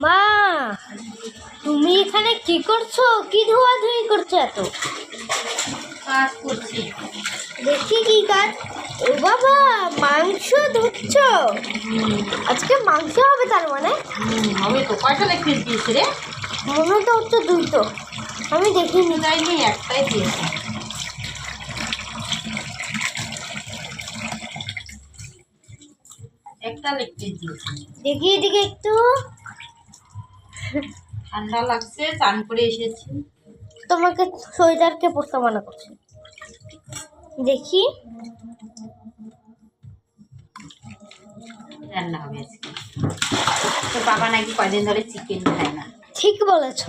মা তুমি এখানে কি করছ? কি ধোয়াধুয়ি করছ এত? কাজ করছি। দেখি কি কাজ। ও বাবা মাংস ধুচ্ছ? আজকে মাংস হবে তার মানে? হবে তো। কয়টা লেগ পিস দিয়েছে রে? মনে তো হচ্ছে দুটো আমি দেখিনি। যাইনি একটাই দিয়েছে। একটা লেগ পিস দিয়েছে। দেখি এদিকে একটু। ঠান্ডা লাগছে চান করে এসেছি। তোমাকে সোয়েটারকে পড়তে মানা করছে। দেখি। রান্না হবে আজকে? তো বাবা নাকি কয়দিন ধরে চিকেন খায় না। ঠিক বলেছ।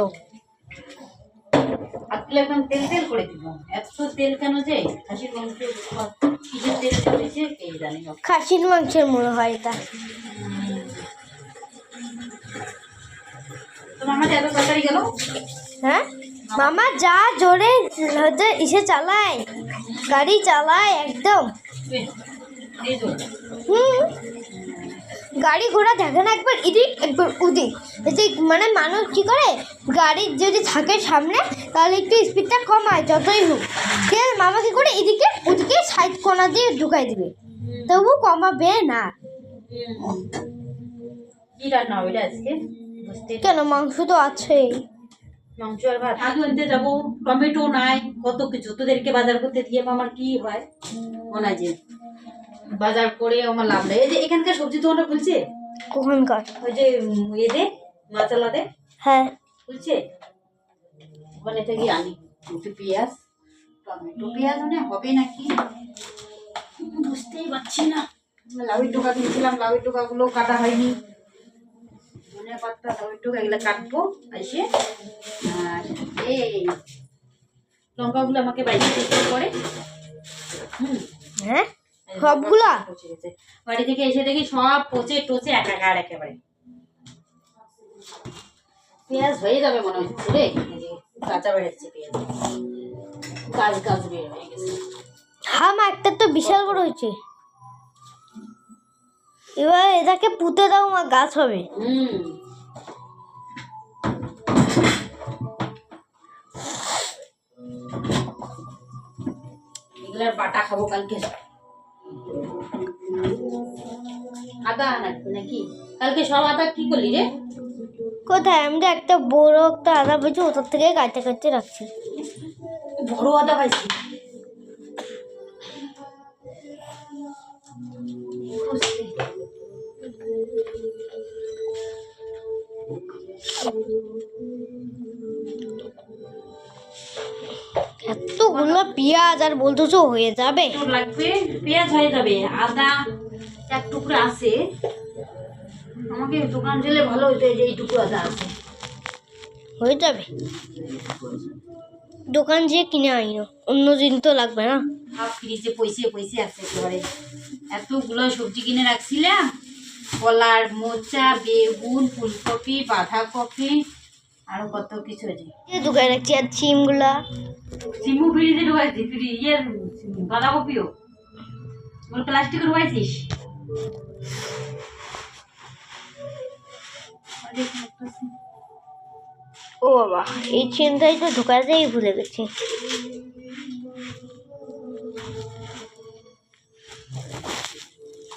একদম তেল তেল করে দিব। এত তেল কেন যে? খাসির মাংস কিসের তেল করেছে কে জানি। খাসির মাংসের মনে হয় এটা। হ্যাঁ? মামা যা জোরে হচ্ছে ইসে চালায় গাড়ি চালায় একদম। হুম। গাড়ি ঘোড়া দেখে না একবার ইদিক একবার উদিক এতে মানে মানুষ কি করে? গাড়ির যদি থাকে সামনে তাহলে একটু স্পিডটা কমায় যতই হোক। ঠিক আছে মামা কি করে? এদিকে ওদিকে সাইড কোনা দিয়ে ঢুকাই দিবে। তবু কমাবে না। কি রান্না হবে আজকে? কেন? মাংস তো আছেই। মাংস আর ভাত। আলু আনতে যাব টমেটো নাই কত কিছু। তোদেরকে বাজার করতে দিয়ে আমার কি হয়? মনে যে। বাজার করে আমার লাভ নেই। এই যে এখানকার সবজি দোকানটা খুলছে? কখনকার? ওই যে উম, এ দে হ্যাঁ। খুলছে? ওখানে থেকে আনি একটু পেঁয়াজ টমেটো। পেঁয়াজ মানে হবে নাকি? বুঝতেই পারছি না। লাউয়ের টোকা কিনছিলাম লাউয়ের টোকাগুলো কাটা হয়নি। ধনে লাউয়ের টোকা এগুলো কাটবো এসে আর এই লঙ্কাগুলো আমাকে বাইরে দিতে পরে হুম। হ্যাঁ? সবগুলা? বাড়ি থেকে এসে দেখি সব পচে টচে একাকার একেবারে। পেঁয়াজ হয়ে যাবে মনে হচ্ছে রে। কাঁচা বেড়াচ্ছে পেঁয়াজ। গাছ গাছ বের হয়ে গেছে। হাম একটা তো বিশাল বড় হয়েছে। এবার এটাকে পুঁতে দাও মা গাছ হবে। হুম। এগুলার বাটা খাব কালকে। আদা নাকি নাকি? কালকে সব আদা কি করলি রে? কোথায়? আমি একটা বড় একটা আদা পেয়েছি ওটার থেকে কাটতে কাটতে রাখছি। বড় আদা পাইছি। এতগুলো পেঁয়াজ আর বলতেছো হয়ে যাবে? লাগবে পেঁয়াজ হয়ে যাবে আদা এক টুকরো আছে। আমাকে দোকান গেলে ভালো হতো এই যে এইটুকু আদা আছে। হয়ে যাবে? দোকান যেয়ে কিনে আনিও অন্য দিন তো লাগবে না? ফ্রিজে পয়সে পয়সে আছে একেবারে। এতগুলো সবজি কিনে রাখছিলাম কলার মোচা বেগুন ফুলকপি বাঁধাকপি আরও কত কিছু আছে। দোকানে রাখছি আর চিমগুলা সিমু ফ্রিজে ঢুকাইছি, ফ্রি ইয়ে বাঁধাকপিও। ওর প্লাস্টিকে ঢুকাইছিস? ও বাবা, এই চিন্তায় তো ঢুকাতেই ভুলে গেছি।